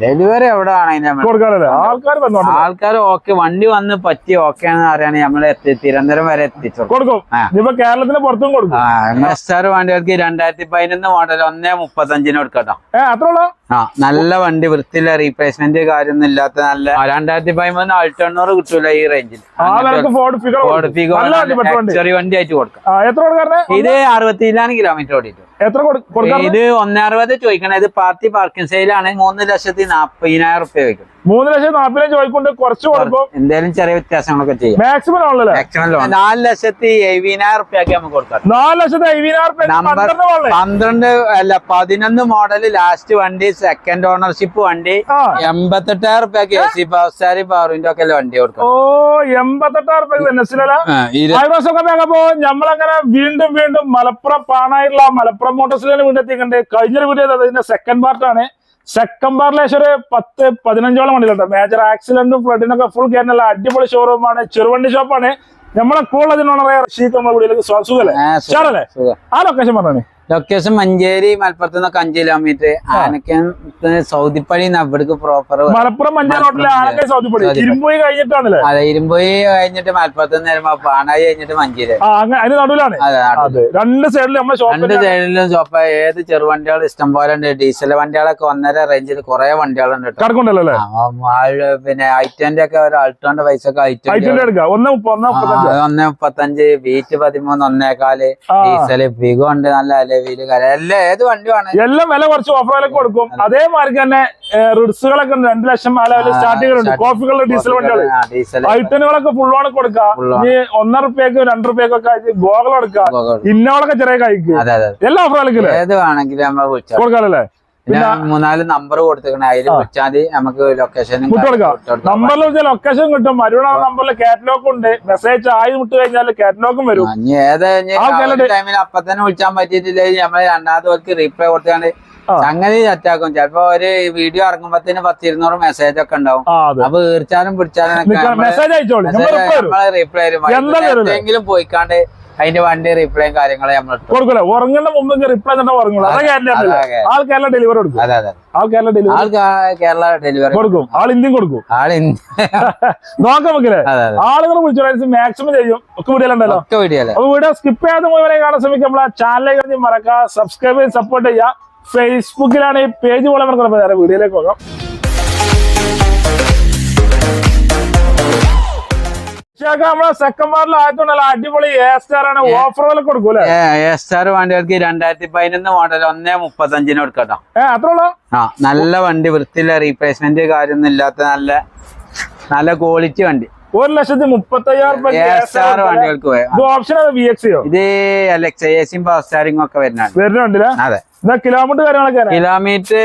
Delivery എവിടെ ആൾക്കാർ okay വണ്ടി വന്ന് പറ്റി ഓക്കെ എന്ന് പറയാണ് നമ്മൾ എത്തി തിരുവനന്തപുരം വരെ എത്തിച്ചു കൊടുക്കും. കേരളത്തിന് പുറത്തും കൊടുക്കും. വണ്ടികൾക്ക് രണ്ടായിരത്തി പതിനൊന്ന് മോഡൽ ഒന്നേ മുപ്പത്തഞ്ചിന് കൊടുക്കട്ടോ. ആ നല്ല വണ്ടി വൃത്തിയില്ല റീപ്ലേസ്മെന്റ് കാര്യമൊന്നും ഇല്ലാത്ത നല്ല രണ്ടായിരത്തി പതിമൂന്ന് അൾട്ടണ്ണൂറ് കിട്ടൂല ഈ റേഞ്ചിൽ ഫോർഡ് വണ്ടി ചെറിയ വണ്ടി. ആയിട്ട് കൊടുക്കാം. ഇത് അറുപത്തിലാണ് കിലോമീറ്റർ ഓടിയിട്ട് എത്ര ഇത് ഒന്നേ അറുപത് ചോദിക്കണം. ഇത് പാർട്ടി പാർക്കിംഗ് സെയിലാണ് മൂന്ന് ലക്ഷത്തി നാപ്പതിനായിരം റുപ്യ വെക്കും മൂന്ന് ലക്ഷത്തി നാപ്പതിനായിരം ചോദിക്കൊണ്ട് കുറച്ച് കൊടുക്കും എന്തായാലും ചെറിയ വ്യത്യാസങ്ങളൊക്കെ ചെയ്യാം. മാക്സിമം ആണല്ലോ മാക്സിമം ലോൺ നാല് ലക്ഷത്തി എഴുപതിനായിരം നമുക്ക് കൊടുക്കാം. നാല് ലക്ഷത്തി എഴുപതിനായിരം പന്ത്രണ്ട് അല്ല പതിനൊന്ന് മോഡൽ ലാസ്റ്റ് വണ്ടി സെക്കൻഡ് ഓണർഷിപ്പ് വണ്ടി. എൺപത്തെട്ടായിരം റുപ്യക്ക് എ സി പവർ സ്റ്റാർ പവറിന്റെ ഒക്കെ വണ്ടി കൊടുക്കും. ഓ എൺപത്തെട്ടായിരം റുപ്യ നമ്മളങ്ങനെ വീണ്ടും വീണ്ടും മലപ്പുറം പാണായിട്ടുള്ള മലപ്പുറം മോട്ടോഴ്സിലാണ് വീണ്ടും എത്തിക്കണ്ട് കഴിഞ്ഞൊരു വീഡിയോ ഇതിന്റെ സെക്കൻഡ് പാർട്ടാണ് സെക്കൻഡ് പാർട്ടിലേശം ഒരു പത്ത് പതിനഞ്ചോളം വണ്ടികളുണ്ട് മേജർ ആക്സിഡന്റും ഫ്ലഡിനൊക്കെ ഫുൾ കയറിനുള്ള അടിപൊളി ഷോറൂമാണ് ചെറുവണ്ടി ഷോപ്പാണ് നമ്മളെ കൂടുതൽ ഷീറ്റ് നമ്മുടെ വീട്ടിലേക്ക് സുഖല്ലേ? ആ, സുഖം, ആ ലൊക്കേഷൻ പറഞ്ഞേ ലൊക്കേഷൻ മഞ്ചേരി മലപ്പുറത്ത് നിന്നൊക്കെ അഞ്ച് കിലോമീറ്റർ ആനക്കൻ സൗദിപ്പള്ളി അവിടേക്ക് പ്രോപ്പർ മലപ്പുറം. ഇരുമ്പോയി കഴിഞ്ഞിട്ടാണല്ലേ? അതെ ഇരുമ്പോയി കഴിഞ്ഞിട്ട് മലപ്പുറത്ത് നിന്ന് വരുമ്പോ പാണായി കഴിഞ്ഞിട്ട് മഞ്ചേരി. രണ്ട് സൈഡിലും രണ്ട് ഷോപ്പ് സൈഡിലും ഷോപ്പ് ഏത് ചെറുവണ്ടികൾ ഇഷ്ടം പോലെ ഉണ്ട്. ഡീസൽ വണ്ടികളൊക്കെ ഒന്നര റേഞ്ചിൽ കുറെ വണ്ടികളുണ്ട് പിന്നെ ഐറ്റന്റെ ഒക്കെ ഒരു അൾട്ടോന്റെ പൈസ ഒക്കെ ഒന്ന് മുപ്പത് മുപ്പത്തഞ്ച്. ബീറ്റ് പതിമൂന്ന് ഒന്നേകാൽ. ഡീസൽ വിഗോ ഉണ്ട് നല്ല എല്ലാം വില കുറച്ച് ഓഫർ വിലക്ക് കൊടുക്കും. അതേമാതിരി തന്നെ റിഡ്സുകളൊക്കെ ഉണ്ട്. രണ്ട് ലക്ഷം ആ ലെവലിൽ സ്റ്റാർട്ടിങ്ങുണ്ട് കോഫികളുടെ ഡീസൽ വണ്ടികൾ ഐറ്റനുകളൊക്കെ ഫുൾ ഓൺ കൊടുക്കാം ഈ. ഇനി ഒന്നര റുപ്യക്ക് രണ്ട് റുപ്യക്കൊക്കെ ആയിട്ട് ഗോകൾ ഇന്നോളൊക്കെ ചെറിയ കഴിക്കും എല്ലാം ഓഫർ വിലക്കില്ലേ ഏത് പിന്നെ മൂന്നാൽ നമ്പർ കൊടുത്തേക്കണേ. അതിൽ വിളിച്ചാൽ മതി. നമുക്ക് ലൊക്കേഷൻ നമ്പറിൽ വെച്ചാൽ ലൊക്കേഷൻ കിട്ടും. മരുവണ നമ്പറിൽ കാറ്റലോഗ് ഉണ്ട്. മെസ്സേജ് ആയി വിട്ട് കഴിഞ്ഞാൽ കാറ്റലോഗും വരും. ടൈമിൽ അപ്പൊ തന്നെ വിളിച്ചാൻ പറ്റിയിട്ടില്ലെങ്കിൽ നമ്മൾ രണ്ടാമത്തെ റീപ്ലൈ കൊടുത്താണ്ട് അങ്ങനെ സംഗതി സെറ്റാക്കും ചിലപ്പോ ഒരു വീഡിയോ ഇറങ്ങുമ്പത്തിന് പത്തിരുന്നൂറ് മെസ്സേജ് ഒക്കെ ഉണ്ടാവും. അപ്പൊ തീർച്ചാലും പിടിച്ചാലും റിപ്ലൈ? എങ്കിലും പോയിക്കാണ്ട് അതിന്റെ വണ്ടി റിപ്ലൈയും കാര്യങ്ങളും നമ്മൾ കൊടുക്കൂല. ഉറങ്ങുന്ന മുമ്പ് റിപ്ലൈ തന്നെ ഉറങ്ങുള്ളൂ. ആൾ കേരള ഡെലിവറി കൊടുക്കും. അതെ അതെ. All Kerala delivery all Kerala delivery കൊടുക്കും. ആൾ ഇന്ത്യൻ കൊടുക്കും. ആൾ നോക്കാം നമുക്കില്ലേ അതെ അതെ. ആളുകൾ വിളിച്ചു മാക്സിമം ചെയ്യും. ഒക്കെ വീഡിയോയിലുണ്ടല്ലോ ഒക്കെ വീഡിയോ അപ്പൊ വീഡിയോ സ്കിപ്പ് ചെയ്യാതെ മുഴുവനെ കാണാൻ ശ്രമിക്കും നമ്മളെ ചാനലിലേക്ക് മറക്കാം സബ്സ്ക്രൈബ് ചെയ്ത് സപ്പോർട്ട് ചെയ്യുക. ഫേസ്ബുക്കിലാണ് ഈ പേജ് പോലെ മറക്കണം വീഡിയോയിലേക്ക് പോകാം. ചേട്ടാ നമ്മളെ സെക്കൻഡ് പാർട്ടിൽ ആയതുകൊണ്ടല്ല അടിപൊളി എ സ്റ്റാർ ആണ്. ഓഫറുകൾ സ്റ്റാർ വണ്ടികൾക്ക് രണ്ടായിരത്തി പതിനൊന്ന് മോഡൽ ഒന്നേ മുപ്പത്തഞ്ചിന് കൊടുക്കട്ടോ. ഏ അത്ര ഉള്ളൂ? ആ നല്ല വണ്ടി വൃത്തിയില്ല റീപ്ലേസ്മെന്റ് കാര്യമൊന്നും ഇല്ലാത്ത നല്ല നല്ല ക്വാളിറ്റി വണ്ടി. ഒരു ലക്ഷത്തി മുപ്പത്തയ്യായിരം ഇത് പവർ ഒക്കെ വരുന്നുണ്ട് വരുന്നുണ്ടല്ലേ? അതെ. കിലോമീറ്റർ കാര്യങ്ങളൊക്കെ കിലോമീറ്റർ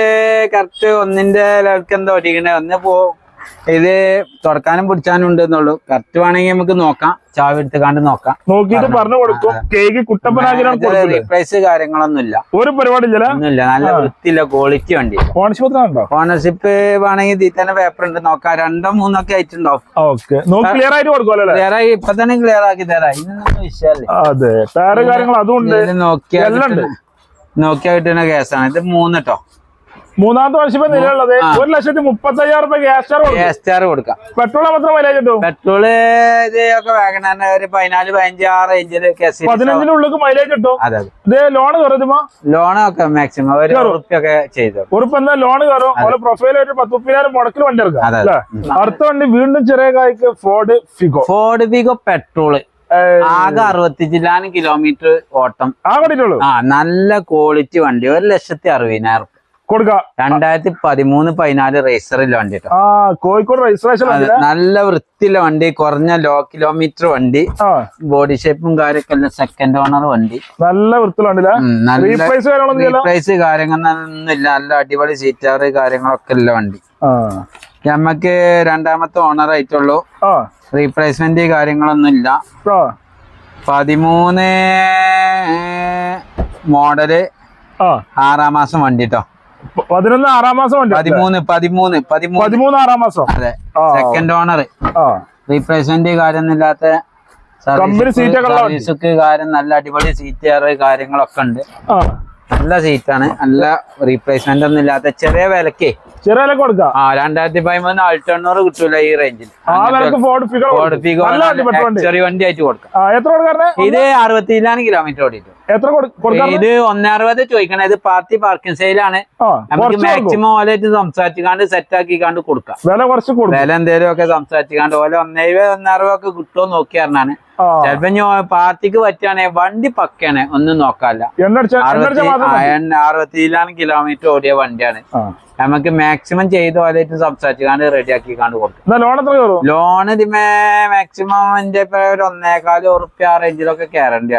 കറക്റ്റ് ഒന്നിന്റെ ലെവൽക്ക് എന്താ ഒന്ന് പോ ഇത് തുറക്കാനും പിടിച്ചാനും ഉണ്ട് എന്നുള്ളൂ കറക്റ്റ് വേണമെങ്കിൽ നമുക്ക് നോക്കാം. ചാവി എടുത്തുകാണ്ട് നോക്കാം. നോക്കിയിട്ട് പറഞ്ഞു കൊടുക്കും. കേക്ക് റീപ്ലേസ് കാര്യങ്ങളൊന്നും ഇല്ല. ഒരു പരിപാടി ഒന്നുമില്ല. നല്ല വൃത്തിയില്ല ക്വാളിറ്റി വണ്ടി. ഓണർഷിപ്പ് ഓണർഷിപ്പ് വേണമെങ്കിൽ തന്നെ പേപ്പർ ഉണ്ട്. നോക്കാം. രണ്ടോ മൂന്നൊക്കെ ആയിട്ടുണ്ടാവും. ക്ലിയർ ആയിട്ട് ക്ലിയർ ആയി. ഇപ്പൊ തന്നെ ക്ലിയർ ആക്കി തരാം. ഇതിനൊന്നും വിഷയമല്ലേ. അതെ. ടയറ് കാര്യങ്ങൾ അതും ഉണ്ട്. ഇതിൽ നോക്കിയാ ഉണ്ട്. കിട്ടുന്ന- കേസാണ് ഇത് മൂന്ന് കേട്ടോ മൂന്നാമത്തെ വർഷം നിലയുള്ളത് ഒരു ലക്ഷത്തി മുപ്പത്തി അയ്യായിരം രൂപ ഗ്യാസ് സ്റ്റാർ ഗ്യാസ് സ്റ്റാർ കൊടുക്കാം. പെട്രോൾ മാത്രം മൈലേജ് കിട്ടും പെട്രോൾ ഇതൊക്കെ വാങ്ങണ ഒരു പതിനാല് പതിനഞ്ച് ആ റേഞ്ചിൽ പതിനഞ്ചിന് ഉള്ളിൽ മൈലേജ് കിട്ടും. അതെ അതെ. ഇത് ലോൺ കയറുമോ ലോണൊക്കെ മാക്സിമം ഒരു ഉറപ്പൊക്കെ ചെയ്തു ഉറുപ്പ് എന്താ ലോൺ കയറും ഓരോ പ്രൊഫൈൽ ഒരു പത്ത് മുപ്പതിനായിരം മുടക്കിൽ വണ്ടി എടുക്കാം അതെ, അടുത്ത വണ്ടി വീണ്ടും ചെറിയ കായ്ക്ക് Ford Figo Ford Figo petrol ആകെ അറുപത്തിച്ചില്ലാനും കിലോമീറ്റർ ഓട്ടം. ആ നല്ല ക്വാളിറ്റി വണ്ടി. ഒരു ലക്ഷത്തി അറുപതിനായിരം കൊടുക്കാം. രണ്ടായിരത്തി പതിമൂന്ന് പതിനാല് റേസറില്ല വണ്ടി കേട്ടോ കോഴിക്കോട് രജിസ്ട്രേഷൻ നല്ല വൃത്തിയുള്ള വണ്ടി കുറഞ്ഞ ലോ കിലോമീറ്റർ വണ്ടി ബോഡി ഷേപ്പും കാര്യമൊക്കെ സെക്കൻഡ് ഓണർ വണ്ടി. നല്ല വൃത്തിയുള്ള ഉം, നല്ല റീപ്ലേസ് കാര്യങ്ങളൊന്നും ഇല്ലല്ലോ റീപ്ലേസ് ഇല്ല. നല്ല അടിപൊളി സീറ്റാറ് കാര്യങ്ങളൊക്കെ ഉള്ള വണ്ടി. നമ്മക്ക് രണ്ടാമത്തെ ഓണർ ആയിട്ടുള്ളൂ. റീപ്ലേസ്മെന്റ് കാര്യങ്ങളൊന്നും ഇല്ല. പതിമൂന്ന് മോഡൽ ആറാം മാസം വണ്ടി കേട്ടോ പ- പതിനൊന്ന് ആറാം മാസം പതിമൂന്ന് പതിമൂന്ന് പതിമൂന്ന്. ആറാം മാസം. അതെ. സെക്കൻഡ് ഓണർ റീപ്ലേസ്മെന്റ് കാര്യമൊന്നുമില്ലാത്ത കമ്പനി. സർവീസൊക്കെ കാര്യം നല്ല അടിപൊളി സീറ്റ് കാര്യങ്ങളൊക്കെ ഉണ്ട്. നല്ല സീറ്റാണ് നല്ല റീപ്ലേസ്മെന്റ് ഒന്നും ഇല്ലാത്ത ചെറിയ വിലക്ക്. ചെറിയ വിലക്ക് കൊടുക്കാം. ആ രണ്ടായിരത്തി പതിമൂന്ന് ആൾട്ടണ്ണൂറ് കിട്ടൂല ഈ റേഞ്ചിൽ ഫോർഡ് ചെറിയ വണ്ടി ആയിട്ട് കൊടുക്കാം. ഇത് അറുപത്തിയിലാണ് കിലോമീറ്റർ ഓടിയിട്ട് എത്ര ഇത് ഒന്നറുപത് ചോദിക്കണേ. ഇത് പാർട്ടി പാർക്കിംഗ് സെയിലാണ് നമുക്ക്. മാക്സിമം ഓലായിട്ട് സംസാരിച്ചുകാണ്ട് സെറ്റ് ആക്കിക്കാണ്ട് കൊടുക്കാം. വില കുറച്ച് കൊടുക്കും. വില എന്തേലും ഒക്കെ സംസാരിച്ചുകാണ്ട് ഓല ഒന്നേ ഒന്നേ അറുപതൊക്കെ കിട്ടുമോ നോക്കി പറഞ്ഞാണ്. ചിലപ്പോ പാർട്ടിക്ക് പറ്റുകയാണെ വണ്ടി പക്കയാണ് ഒന്നും നോക്കാല്ല. അറുപത്തി മതി. കിലോമീറ്റർ ഓടിയ വണ്ടിയാണ്. നമുക്ക് മാക്സിമം ചെയ്ത് സംസാരിച്ചു സംസാരിച്ചുകാണ്ട് റെഡി ആക്കിക്കാണ്ട് കൊടുക്കാം. കൊടുക്കും ലോൺ എത്ര കയറും ലോൺ ഇതിമേ മാക്സിമം എന്റെ ഇപ്പൊ ഒരു ഒന്നേകാൽ ഉറുപ്പ്യ ആ റേഞ്ചിലൊക്കെ കയറേണ്ടി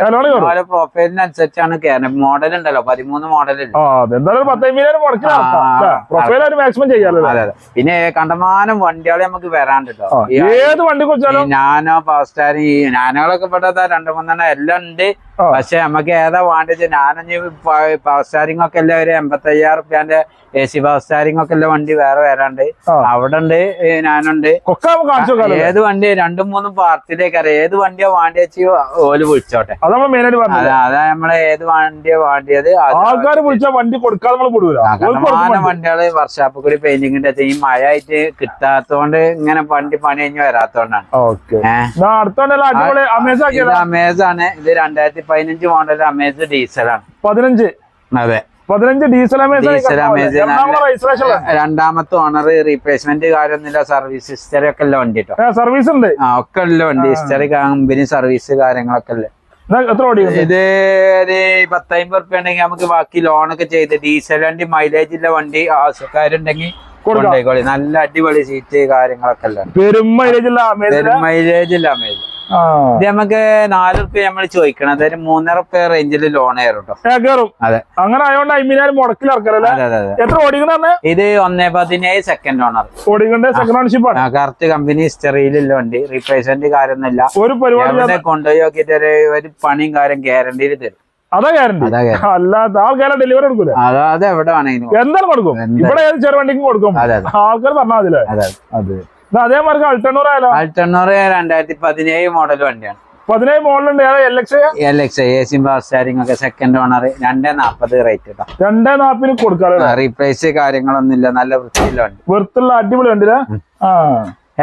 ഓരോ പ്രൊഫൈലിനനുസരിച്ചാണ് കയറുന്നത് മോഡൽ ഉണ്ടല്ലോ പതിമൂന്ന് മോഡൽ പിന്നെ കണ്ടമാനം വണ്ടികളെ നമുക്ക് വരാണ്ടിട്ടോ ഞാനോ ഏത് വണ്ടി പവർ ഈ നാനോകളൊക്കെ പെട്ടതാ രണ്ടു മൂന്നെണ്ണം എല്ലാം ഉണ്ട്. പക്ഷെ നമുക്ക് ഏതാ വേണ്ടത് ഞാനഞ്ഞ് പവർ ഒക്കെ എല്ലാം ഒരു എൺപത്തി അയ്യായിരം റുപ്യാന്റെ എ സി പവർ സ്റ്റാരിംഗ് ഒക്കെ ഉള്ള വണ്ടി വേറെ വരാണ്ട്. അവിടെ ഉണ്ട് ഞാനുണ്ട്. ഏത് വണ്ടി രണ്ടും മൂന്നും പാർട്ടിയിലേക്ക് അറിയാം ഏത് വണ്ടിയാ വാണ്ടി വെച്ച് ഓൽ വിളിച്ചോട്ടെ. അത് നമ്മളെ ഏത് വണ്ടിയാ വാണ്ടിയത് ആൾക്കാർ വണ്ടി കൊടുക്കാതെ. വണ്ടികൾ വർഷാപ്പ് കൂടി പെയിന്റിങ്ങിന്റെ ഈ മഴ ആയിട്ട് കിട്ടാത്തോണ്ട് ഇങ്ങനെ വണ്ടി പണി കഴിഞ്ഞ് വരാത്തോണ്ടാണ്. അമേസാണ് ഇത് രണ്ടായിരത്തി പതിനഞ്ച് മോഡൽ അമേസ് ഡീസലാണ് പതിനഞ്ച്. അതെ. പതിനഞ്ച് ഡീസൽ രണ്ടാമത്തെ ഓണർ റീപ്ലേസ്മെന്റ് കാര്യമൊന്നുമില്ല. സർവീസ് ഹിസ്റ്ററി ഒക്കെ ഉള്ള വണ്ടി സർവീസ് ഉണ്ട്. ആ ഒക്കെ ഉള്ള വണ്ടി. ഹിസ്റ്ററി കമ്പനി സർവീസ് കാര്യങ്ങളൊക്കെ ഉള്ള. ഇത് ഒരു പത്തമ്പത് റുപ്യ ഉണ്ടെങ്കിൽ നമുക്ക് ബാക്കി ലോണൊക്കെ ചെയ്ത് ഡീസൽ വണ്ടി മൈലേജ് ഉള്ള വണ്ടി ആവശ്യക്കാരുണ്ടെങ്കിൽ കൊടുക്കാം. കൊണ്ടുപോയിക്കോളി നല്ല അടിപൊളി സീറ്റ് കാര്യങ്ങളൊക്കെ ഉള്ള പെരും മൈലേജ് ഇല്ല മൈലേജ് ഇല്ല ഇത് നമുക്ക് നാല് റുപ്യ നമ്മൾ ചോദിക്കണം. അതായത് മൂന്നര റുപ്യ റേഞ്ചിൽ ലോൺ കയറും കേട്ടോ കേറും. അതെ. അങ്ങനെ ആയതുകൊണ്ട് അമ്പതിനായിരം മുടക്കിൽ എത്ര ഇത് ഒന്നേ പതിനേഴ് സെക്കൻഡ് ഓണർ ഓടിക്കണ്ടേ സെക്കൻഡ് ഓണർഷിപ്പ് ആണ്. കറക്റ്റ് കമ്പനി ഹിസ്റ്ററിയിലുള്ള വണ്ടി. റീപ്ലേസ്മെന്റ് കാര്യമൊന്നുമില്ല. ഒരു പരിപാടി കൊണ്ടുപോയി നോക്കിയിട്ട് ഒരു പണിയും കാര്യം ഗ്യാരണ്ടിയിൽ തരും. അതാ ഗ്യാരണ്ടി. അല്ലാത്ത ആൾക്കാരെ ഡെലിവറി കൊടുക്കും അതെ അതെ എവിടെ വേണമെങ്കിലും എന്തായാലും കൊടുക്കും ഇവിടെ ഏത് ചെറു വണ്ടിക്കും കൊടുക്കും ആൾക്കാർ പറഞ്ഞാൽ അതെ. അതെ. അതെ അതേമാർക്ക് അൾട്ടണ്ണൂർ ആയാലോ? ആൾട്ടണ്ണൂറ് രണ്ടായിരത്തി പതിനേഴ് മോഡൽ വണ്ടിയാണ്. പതിനേഴ് മോഡലുണ്ട് ഏതാ L X L X A C steering ഒക്കെ സെക്കൻഡ് ഓണർ രണ്ടേ നാപ്പത് റേറ്റ് കേട്ടോ രണ്ടേ നാപ്പിന് റീപ്ലേസ് കാര്യങ്ങളൊന്നും ഇല്ല നല്ല വൃത്തിയുള്ള വണ്ടി വൃത്തിയുള്ള അടിപൊളി വണ്ടിയില്ലേ ആ.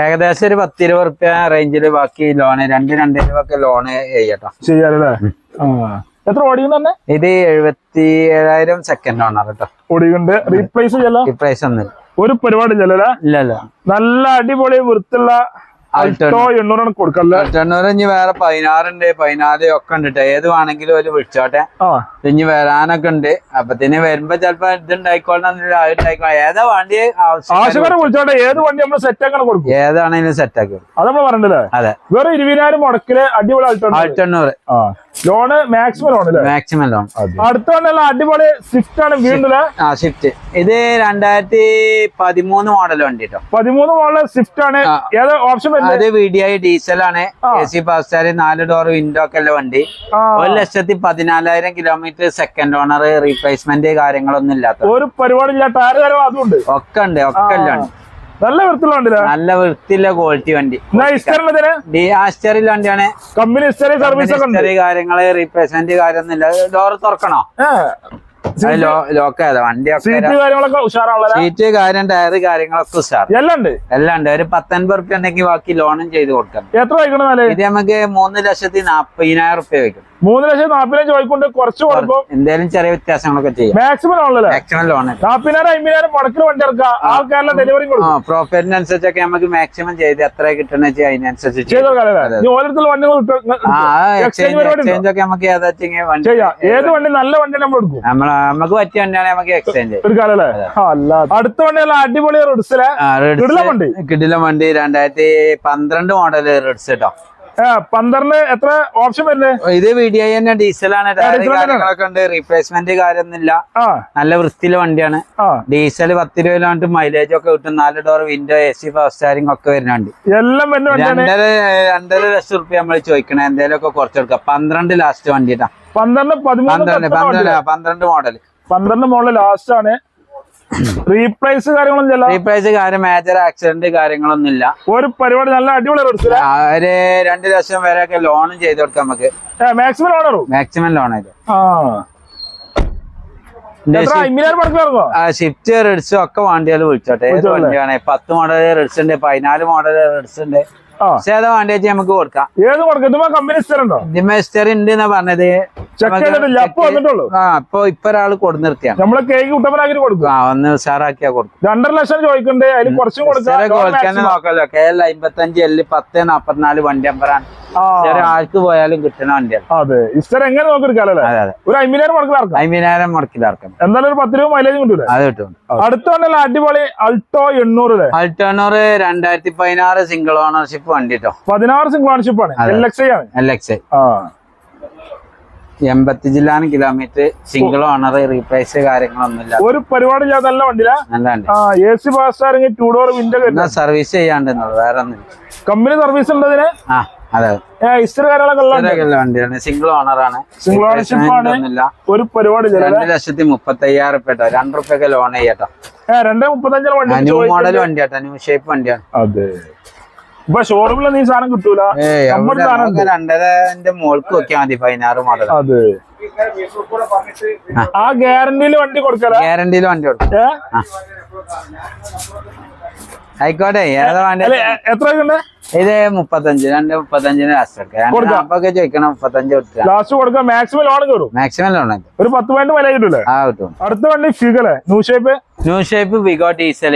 ഏകദേശം ഒരു പത്ത് ഇരുപത് റുപ്യ റേഞ്ചിൽ ബാക്കി ലോണ് രണ്ട് രണ്ട് രൂപ ലോണ് ചെയ്യട്ടോ. ചെയ്യാറല്ലേ എത്ര ഓടിക്കുന്ന ഇത് എഴുപത്തി ഏഴായിരം സെക്കൻഡ് ഓണർ കേട്ടോ ഓടിയുണ്ട് റീപ്ലേസ് ഈ ഒന്നും ഒരു പരിപാടി ഇല്ലല്ലേ നല്ല അടിപൊളി വൃത്തിയുള്ള അൾട്ടോ എണ്ണൂറാണ് കൊടുക്കല്ലേ തൊണ്ണൂറ് ഇനി വേറെ പതിനാറുണ്ട് പതിനാല് ഒക്കെ ഉണ്ട് ട്ടോ. ഏത് വേണമെങ്കിലും ഒരു വിളിച്ചോട്ടെ. ഇനി വരാനൊക്കെ ഉണ്ട്. അപ്പത്തിന് വരുമ്പോ ചിലപ്പോ ഇത് ഉണ്ടായിക്കോളന്നില്ല അത് ഉണ്ടായിക്കോളാം ഏതാ വണ്ടി വിളിച്ചോട്ടെ. ഏത് വണ്ടി നമ്മൾ സെറ്റ് ആക്കണം കൊടുക്കും? ഏതാണെങ്കിലും സെറ്റ് ആക്കും. അത് നമ്മൾ പറഞ്ഞല്ലേ? അതെ. വേറെ ഇരുപതിനായിരം മുടക്കിൽ അടിപൊളി അൾട്ടോ ആയിരത്തെണ്ണൂറ് ആ. Loan maximum loan maximum loan അടുത്ത അടിപൊളി സ്വിഫ്റ്റ് ആണ് വീണ്ടും ആ സ്വിഫ്റ്റ് ഇത് രണ്ടായിരത്തി പതിമൂന്ന് മോഡൽ വണ്ടി കേട്ടോ പതിമൂന്ന് മോഡൽ സ്വിഫ്റ്റ് ആണ്. ഏതാ ഓപ്ഷൻ അത് വീഡിയോ ആണ്. എ സി പാസ്റ്റാര് നാല് ഡോർ വിൻഡോ ഒക്കെ ഉള്ള വണ്ടി. ഒരു ലക്ഷത്തി പതിനാലായിരം കിലോമീറ്റർ സെക്കൻഡ് ഓണർ റീപ്ലേസ്മെന്റ് കാര്യങ്ങളൊന്നും ഇല്ലാത്ത ഒരു പരിപാടി ഒക്കെ ഉണ്ട് ഒക്കെ എല്ലാം ഉണ്ട് നല്ല വൃത്തിയുള്ള നല്ല വൃത്തിയുള്ള ക്വാളിറ്റി വണ്ടി. എന്നാ ഇസ്റ്ററിനതിന് ഡി ആസ്റ്ററിൽ വണ്ടിയാണ്. കമ്പനി സർവീസ് കാര്യങ്ങൾ റീപ്ലേസ്മെന്റ് കാര്യമൊന്നുമില്ല ഡോർ തുറക്കണോ? സീറ്റ് കാര്യം ടയർ കാര്യങ്ങളൊക്കെ ഉഷാർ എല്ലാം ഉണ്ട്. എല്ലാം ഉണ്ട്. ഒരു പത്തൊൻപത് റുപ്യ ഉണ്ടെങ്കിൽ ബാക്കി ലോണും ചെയ്ത് കൊടുക്കാം എത്ര ഇത് നമുക്ക് മൂന്ന് ലക്ഷത്തി നാപ്പതിനായിരം റുപ്യ വയ്ക്കും മൂന്ന് ലക്ഷത്തി നാപ്പതിനായിരം ചോദിക്കൊണ്ട് കുറച്ച് കൊടുക്കും എന്തേലും ചെറിയ വ്യത്യാസങ്ങളൊക്കെ ചെയ്യും. മാക്സിമം ആണല്ലേ മാക്സിമം ലോൺ നാപ്പതിനായിരം അമ്പതിനായിരം മുടക്കിൽ വണ്ടി ഇറക്കാം ആൾക്കാരെല്ലാം ഡെലിവറി കൊടുക്കും. പ്രോഫിറ്റിനനുസരിച്ചൊക്കെ നമുക്ക് മാക്സിമം ചെയ്ത് എത്ര കിട്ടണ വെച്ചാൽ അതിനനുസരിച്ച് എക്സ്ചേഞ്ച്? ഒക്കെ നമുക്ക് ഏത് വണ്ടി നല്ല വണ്ടി നമ്മൾ എടുക്കും. നമ്മള നമുക്ക് പറ്റിയ വണ്ടിയാണ് നമുക്ക് എക്സ്ചേഞ്ച് എടുക്കാല്ലേ അടുത്ത വണ്ടിയല്ല അടിപൊളി റിഡ്സിലെ വണ്ടി. കിഡില വണ്ടി രണ്ടായിരത്തി പന്ത്രണ്ട് മോഡൽ റെഡ്സ് കേട്ടോ പന്ത്രണ്ട് എത്ര ഓപ്ഷൻ വരുന്നത് ഇത് വി ഡി ഐ തന്നെ ഡീസലാണ് കാര്യങ്ങളൊക്കെ ഉണ്ട്. റീപ്ലേസ്മെന്റ് കാര്യമൊന്നുമില്ല. നല്ല വൃത്തിയിലെ വണ്ടിയാണ്. ഡീസൽ പത്ത് രൂപ കിലോമീറ്റർ മൈലേജ് ഒക്കെ കിട്ടും. നാല് door window A C first steering ഒക്കെ വരുന്നുണ്ട്. എല്ലാം രണ്ടര രണ്ടര ലക്ഷം റുപ്യ നമ്മൾ ചോദിക്കണേ. എന്തേലും ഒക്കെ കുറച്ചെടുക്കാം പന്ത്രണ്ട് ലാസ്റ്റ് വണ്ടിട്ടാ പന്ത്രണ്ട് പതിമൂന്ന് പന്ത്രണ്ട് പന്ത്രണ്ട്. പന്ത്രണ്ട് മോഡൽ പന്ത്രണ്ട് മോഡൽ ലാസ്റ്റ് ആണ്. റീപ്ലേസ് കാര്യങ്ങളൊന്നും റീപ്ലേസ് കാര്യം മേജർ ആക്സിഡന്റ് കാര്യങ്ങളൊന്നും ഇല്ല ഒരു പരിപാടി നല്ല അടിപൊളി ഒരു രണ്ട് ലക്ഷം വരെ ഒക്കെ ലോണും ചെയ്ത് കൊടുക്കാം നമുക്ക്. Maximum loan maximum loan Swift റെഡ്സും ഒക്കെ വണ്ടികൾ വിളിച്ചോട്ടെ. വണ്ടിയാണ്? പത്ത് മോഡൽ റെഡ്സ് ഉണ്ട് പതിനാല് മോഡൽ റെഡ്സ് ഉണ്ട്. ഏതാ വണ്ടി നമുക്ക് കൊടുക്കാം. ഏത് കൊടുക്കും? കമ്പനി ഉണ്ട് എന്നാ പറഞ്ഞത്. ആ ഇപ്പൊ ഇപ്പൊ ഒരാൾ കൊടു നിർത്തിയാ നമ്മളെ കേക്ക് കുട്ടപ്പനാക്കി കൊടുക്കും. ആ ഒന്ന് ഉഷാറാക്കിയാ കൊടുക്കും. രണ്ടര ലക്ഷം ചോദിക്കണ്ടേ അതിൽ കുറച്ചും കൊടുക്കാം നോക്കാലോ കെ എൽ അമ്പത്തഞ്ച് എല്ല് പത്ത് നാപ്പത്തിനാല് വണ്ടി അമ്പറാണ് ആ, ചെറിയ പോയാലും കിട്ടുന്ന വണ്ടിയാണ് അതെ. ഇസ്റ്റർ എങ്ങനെ അതെ അതെ. ഒരു അമ്പതിനായിരം മടക്കി ഇറക്കാം അമ്പതിനായിരം മുടക്കിലിറക്കാം എന്തായാലും ഒരു പത്ത് രൂപ മൈലേജ് കിട്ടൂലേ? അത് കിട്ടും. അടുത്ത വണ്ടല്ല അടിപൊളി അൾട്ടോ എണ്ണൂറ് അൾട്ടോ എണ്ണൂറ് രണ്ടായിരത്തി പതിനാറ് സിംഗിൾ ഓണർഷിപ്പ് വണ്ടി കേട്ടോ പതിനാറ് സിംഗിൾ ഓണർഷിപ്പ് ആണ്. എൽ എക്സ് ഐ ആണ്. എൽ എക്സ് ആ. എൺപത്തി ജില്ലാന് കിലോമീറ്റർ സിംഗിൾ ഓണർ റീപ്ലേസ് കാര്യങ്ങളൊന്നുമില്ല. ഒരു പരിപാടി ഇല്ലാത്ത നല്ല വണ്ടിയില്ല നല്ല വണ്ടി. ആ A C pass two door window service ചെയ്യാണ്ട് വേറെ ഒന്നും കമ്പനി സർവീസ് ഉണ്ടതിന് ആ. വണ്ടിയാണ്. സിംഗിൾ ആണ്. Single ownership ആണ്. ഒരു പരിപാടി ഇല്ല രണ്ട് ലക്ഷത്തി മുപ്പത്തി അയ്യായിരം ഉറുപ്പ കേട്ടോ. രണ്ട് റുപ്യൊക്കെ ലോൺ ചെയ്യട്ടോ. രണ്ടേ വണ്ടി ന്യൂ മോഡൽ വണ്ടി കേട്ടോ. ന്യൂ ഷേപ്പ് വണ്ടിയാണ്. അതെ. ഇപ്പൊ ഷോറൂമിൽ നീ സാധനം കിട്ടൂല? രണ്ടരന്റെ മോൾക്ക് നോക്കിയാൽ മതി പതിനാറ് മോഡൽ അതെ. ആ ഗ്യാരണ്ടിയിൽ വണ്ടി കൊടുക്കല? ഗ്യാരണ്ടിയിൽ വണ്ടി കൊടുക്കും. ആയിക്കോട്ടെ ഏതാ വണ്ടി അല്ലെ എത്ര ഇത് മുപ്പത്തഞ്ച് രണ്ട് മുപ്പത്തഞ്ചിന് ലാസ്റ്റ് ചോദിക്കണം മുപ്പത്തഞ്ച് ലാസ്റ്റ് കൊടുക്കാം. മാക്സിമം ലോൺ കയറും. മാക്സിമം ലോൺ ഒരു പത്ത് പോയിന്റ് വില കിട്ടൂലേ? ആ കിട്ടും. അടുത്ത വണ്ടി ഫിഗല്ലേ new shape new shape Figo diesel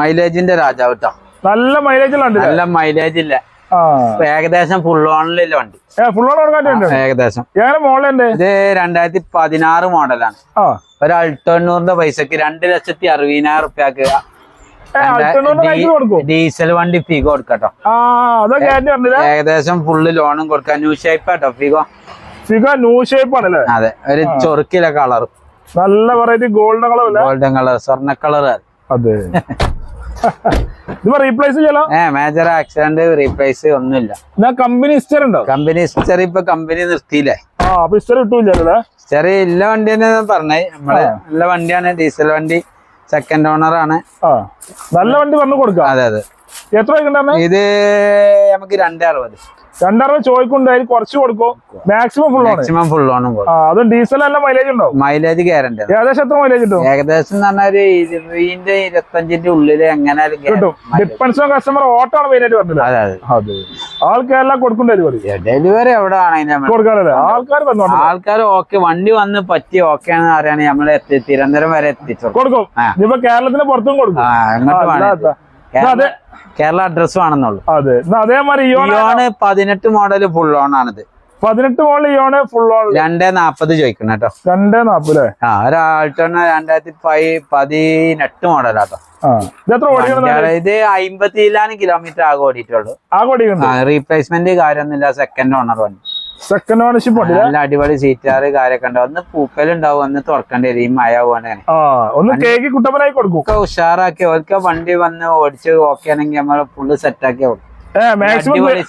മൈലേജിന്റെ രാജാവ് കേട്ടോ നല്ല മൈലേജ് നല്ല മൈലേജ് ഇല്ല. ഏകദേശം ഫുൾ ഓണിലുള്ള വണ്ടി. ഫുൾ ഓൺ ഏകദേശം. ഇത് രണ്ടായിരത്തി പതിനാറ് മോഡലാണ് ഒരു അൾട്ടോണ്ണൂറിന്റെ പൈസക്ക് രണ്ട് ലക്ഷത്തി അറുപതിനായിരം റുപ്യക്ക് ഡീസൽ വണ്ടി ഫിഗോ കൊടുക്കട്ടോ. ഏകദേശം ഫുള്ള് ലോണും കൊടുക്കാം. New shape auto Figo Figo new shape ആണല്ലേ? അതെ ഒരു ചൊറുക്കിലെ കളർ നല്ല variety golden colour golden colour സ്വർണ കളർ അതെ. ഇതിപ്പോ റീപ്ലേസ് ചെയ്യലോ? ഏ മേജർ ആക്സിഡന്റ് റീപ്ലേസ് ഒന്നുമില്ല. എന്നാ കമ്പനി ഹിസ്റ്റർ ഉണ്ടോ? കമ്പനി ഹിസ്റ്റർ ഇപ്പൊ കമ്പനി നിർത്തിയില്ലേ? ആ അപ്പൊ ഹിസ്റ്റർ കിട്ടൂല്ലേ ഹിസ്റ്റർ ഇല്ല വണ്ടി തന്നെ പറഞ്ഞേ. നമ്മൾ നല്ല വണ്ടിയാണ് ഡീസൽ വണ്ടി. സെക്കൻഡ് ഓണർ ആണ്. ആ നല്ല വണ്ടി പറഞ്ഞു കൊടുക്കാം. അതെ അതെ. എത്ര ഇത് നമുക്ക് രണ്ടേ അറുപത് രണ്ടറുപത് ചോദിക്കുന്നുണ്ട്. അതിൽ കുറച്ച് കൊടുക്കും. മാക്സിമം ഫുൾ മാക്സിമം ഫുൾ ഓണും അതും ഡീസൽ അല്ല മൈലേജ് ഉണ്ടോ മൈലേജ് ഗ്യാരണ്ടി ഏകദേശം എത്ര മൈലേജ് കിട്ടും? ഏകദേശം എന്ന് പറഞ്ഞാൽ ഒരു ഇരുപതിന്റെ ഇരുപത്തഞ്ചിന്റെ ഉള്ളിൽ എങ്ങനെ കിട്ടും. ഡിപ്പെൻസ് കസ്റ്റമർ ഓട്ടോ ആണ് മെയിനായിട്ട് പറഞ്ഞില്ല അതെ അതെ. അതെ. ആൾക്കാരെല്ലാം കൊടുക്കും ഡെലിവറി ഡെലിവറി എവിടെ ആൾക്കാർ ആൾക്കാർ ഓക്കെ വണ്ടി വന്ന് പറ്റി ഓക്കെ ആണ് അറിയാണെങ്കിൽ നമ്മൾ തിരുവനന്തപുരം വരെ എത്തിച്ചു കൊടുക്കും. കേരളത്തിന് പുറത്തും കൊടുക്കും. കേരള അതെ. കേരള അഡ്രസ് വേണമെന്നുള്ളൂ. അതെ. അതേമാതിരി ഇയോണ് പതിനെട്ട് മോഡൽ ഫുൾ ഓൺ ആണിത്. പതിനെട്ട് മോളിൽ ഇയോണ് ഫുൾ ഓൺ രണ്ടേ നാപ്പത് ചോദിക്കണം കേട്ടോ. രണ്ടേ നാപ്പത് ആ ഒരാൾട്ടോണ് രണ്ടായിരത്തി പതി പതിനെട്ട് മോഡൽ ആട്ടോ. ഇത് അമ്പത്തിലാണ് കിലോമീറ്റർ ആകെ ഓടിയിട്ടുള്ളൂ. റീപ്ലേസ്മെന്റ് കാര്യമൊന്നുമില്ല സെക്കൻഡ് ഓണർ വണ്ടി സെക്കൻഡ് ഓണർഷിപ്പ് ഉണ്ട് നല്ല അടിപൊളി സീറ്റാറ് കാര്യൊക്കെ ഉണ്ടാവും ഒന്ന് പൂപ്പലുണ്ടാവും ഒന്ന് തുറക്കേണ്ടി വരും ഈ മഴ പോകണേ ഒന്ന് കേക്ക് കുട്ടപ്പനായി കൊടുക്കും. ഉഷാറാക്കി. ഓർക്ക് വണ്ടി വന്ന് ഓടിച്ച് ഓക്കെ ആണെങ്കിൽ നമ്മൾ ഫുള്ള് സെറ്റാക്കി കൊടുക്കും.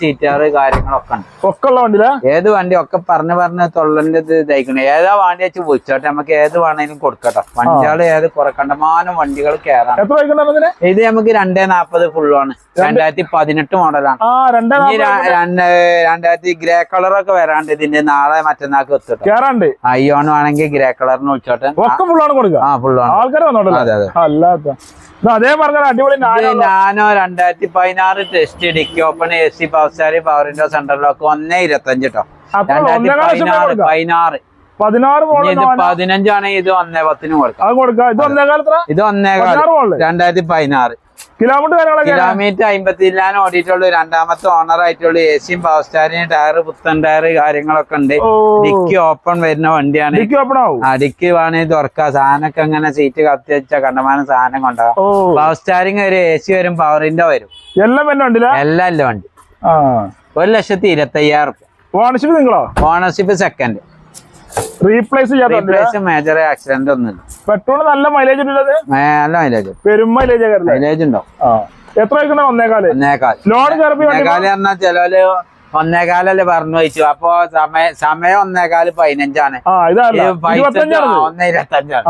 സീറ്റാറ് കാര്യങ്ങളൊക്കെ ഉണ്ട്. ഒക്കെ ഉള്ള വണ്ടിയില്ല ഏത് വണ്ടി ഒക്കെ പറഞ്ഞു പറഞ്ഞ് തൊള്ളന്റെ ഇത് ഇതായിക്കണേ. ഏതാ വണ്ടി വെച്ച് വിളിച്ചോട്ടെ നമുക്ക് ഏത് വേണേലും കൊടുക്കട്ടോ. വണ്ടികൾ ഏത് കുറെ. കണ്ടമാനം വണ്ടികൾ കേറാം ഇത് നമുക്ക് രണ്ടേ നാപ്പത് ഫുള്ളാണ് രണ്ടായിരത്തി പതിനെട്ട് മോഡലാണ് രണ്ടായിരത്തി ഗ്രേ കളറൊക്കെ വരാണ്ട് ഇതിന്റെ നാളെ മറ്റന്നാൾക്ക് എത്തട്ടെ. അയ്യോണ് അയ്യോൺ വേണമെങ്കിൽ ഗ്രേ കളറിന് വിളിച്ചോട്ടെ. ഒക്കെ ഫുള്ളാണ് കൊടുക്കുക. ആ ഫുള്ളാണ് അതെ അതെ. അതേ പറഞ്ഞ അടിപൊളി നാനോ രണ്ടായിരത്തി പതിനാറ് test dicky open A C power star power window സെന്ററിലൊക്കെ ഒന്നേ ഇരുപത്തഞ്ച് കേട്ടോ രണ്ടായിരത്തി പതിനാറ്. പതിനാറ് പതിനാറ് ഇത് പതിനഞ്ചാണെങ്കിൽ ഇത് ഒന്നേ പത്തിന് കൊടുക്കാം. ഇത് ഒന്നേകാലത്ത് ഇത് രണ്ടായിരത്തി പതിനാറ് കിലോമീറ്റർ കാര്യങ്ങളൊക്കെ കിലോമീറ്റർ ഓടിയിട്ടുള്ളൂ. രണ്ടാമത്തെ ഓണർ ആയിട്ടുള്ളൂ. ഏഷ്യൻ പവർ സ്റ്റാറിന് ടയർ പുത്തൻ ടയർ കാര്യങ്ങളൊക്കെ ഉണ്ട്. ഡിക്കി ഓപ്പൺ വരുന്ന വണ്ടിയാണ്. ഡിക്കി ഓപ്പൺ ആവും? ആ ഡിക്കി വേണമെങ്കിൽ തുറക്കാം. സാധനമൊക്കെ അങ്ങനെ സീറ്റ് കത്തി വെച്ച കണ്ടമാനം സാധനം കൊണ്ടുപോകാം. പവർ സ്റ്റാറിങ് വരും എ സി വരും പവറിന്റെ വരും. എല്ലാം ഉണ്ടല്ലേ എല്ലാം വണ്ടി. ഒരു ലക്ഷത്തി ഇരുപത്തി അയ്യായിരം ഓണർഷിപ്പ് നിങ്ങളോ? Ownership second replace? Replace major accident ഒന്നുമില്ല. പെട്രോൾ നല്ല മൈലേജ് നല്ല മൈലേജ് പെരും മൈലേജ് മൈലേജ് ഉണ്ടോ എത്ര ഒന്നേകാൽ ഒന്നേകാൽ ലോൺ കയറി പറഞ്ഞാൽ ചിലവര് ഒന്നേകാലല്ലേ പറഞ്ഞു വെച്ചു. അപ്പൊ സമയ സമയം ഒന്നേകാൽ പതിനഞ്ചാണ്. ഒന്ന് ഇരുപത്തഞ്ചാണ്.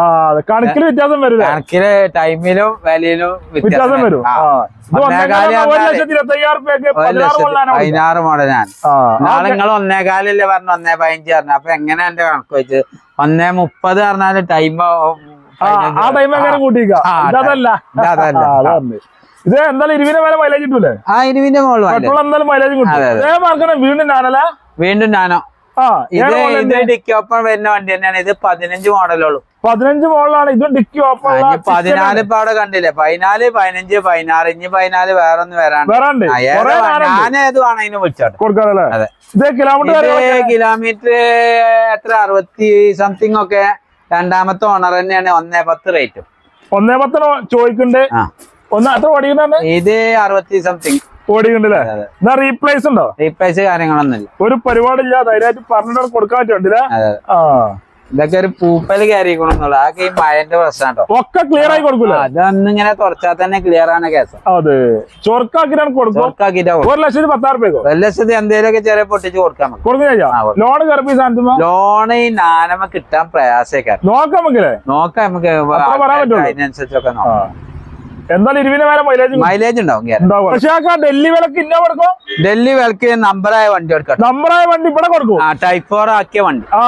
വ്യത്യാസം കണക്കിൽ ടൈമിലും വിലയിലും വ്യത്യാസം വരും. പതിനാറ് മോഡൽ ഞാൻ മോഡലാണ്. നാളെ നിങ്ങൾ ഒന്നേകാലല്ലേ പറഞ്ഞു ഒന്നേ പതിനഞ്ച് പറഞ്ഞു. അപ്പൊ എങ്ങനെ എന്റെ കണക്ക് വെച്ച് ഒന്നേ മുപ്പത് പറഞ്ഞാൽ ടൈം ആ ടൈം എങ്ങനെ അതല്ല ആ, ഇത് എന്തായാലും ഇരുവിനെ വരെ മൈലേജ് കിട്ടൂലേ? ആ ഇരുവിന്റെ മോൾ വേണ്ടേ പെട്രോൾ എന്തായാലും മൈലേജ് കിട്ടും. അതെ, മാർക്കാണ് വീണ്ടും ഞാനല്ല വീണ്ടും നാനോ ആ ഇത് ഇത് ഡിക്കി ഓപ്പൺ വരുന്ന വണ്ടി തന്നെയാണ്. ഇത് പതിനഞ്ച് മോഡലുള്ളൂ. പതിനഞ്ച് മോഡലാണ്. ഇതും ഡിക്കി ഓപ്പൺ പതിനാല് ഇപ്പൊ അവിടെ കണ്ടില്ലേ? പതിനാല് പതിനഞ്ച് പതിനാറ്. ഇനി പതിനാല് വേറെ ഒന്ന് വരാണ്ട് ഞാൻ ഏത് വേണമെങ്കിലും വിളിച്ചോട്ടെ. കൊടുക്കാറല്ലേ അതെ. ഇത് കിലോമീറ്റർ കിലോമീറ്റർ എത്ര? അറുപത്തി സംതിങ് ഒക്കെ രണ്ടാമത്തെ ഓണർ തന്നെയാണ്. ഒന്നേ പത്ത് റേറ്റും ഒന്നേ പത്തിന് ചോദിക്കണ്ടേ ഒന്ന് അത്ര ഓടിക്കുന്നുണ്ട് ഇത് അറുപത്തി സംതിങ്. എന്നാ റീപ്ലേസ് ഉണ്ടോ? റീപ്ലേസ് കാര്യങ്ങളൊന്നുമില്ല. ഒരു പരിപാടില്ല ധൈര്യമായിട്ട് പറഞ്ഞിട്ട് കൊടുക്കാൻ പറ്റുന്നുണ്ടല്ലേ? ആ. ഇതൊക്കെ ഒരു പൂപ്പൽ കയറിക്കണമെന്നുള്ള ആ ഈ മഴന്റെ പ്രശ്നം കേട്ടോ. ഒക്കെ ക്ലിയർ ആയി കൊടുക്കില്ല അതൊന്നും ഇങ്ങനെ തുറച്ചാൽ തന്നെ ക്ലിയർ ആണ് കേസ്. അതെ. ചൊറുക്കാക്കിട്ടാണ് കൊടുക്കും ചോർക്കാക്കിട്ടാ ഒരു ലക്ഷത്തി പത്താറ് രൂപയ്ക്കോ ഒരു ലക്ഷത്തി എന്തേലൊക്കെ ചെറിയ പൊട്ടിച്ച് കൊടുക്കാൻ. ലോൺ ലോണ് ഈ നാനമ്മ കിട്ടാൻ പ്രയാസേക്കാരം. നോക്കാം നമുക്ക് നോക്കാം നമുക്ക്. അതിനനുസരിച്ചൊക്കെ നോക്കാം. എന്തായാലും ഇരുവിന് വേറെ മൈലേജ് മൈലേജ് ഉണ്ടാവും പക്ഷേ ഡൽഹി വിലക്ക് ഇന്ന കൊടുക്കും? ഡൽഹി വിലക്ക് നമ്പറായ വണ്ടി എടുക്കട്ടെ നമ്പറായ വണ്ടി ഇവിടെ കൊടുക്കും? ആ ടൈപ്പ് ഫോർ ആക്കിയ വണ്ടി. ആ.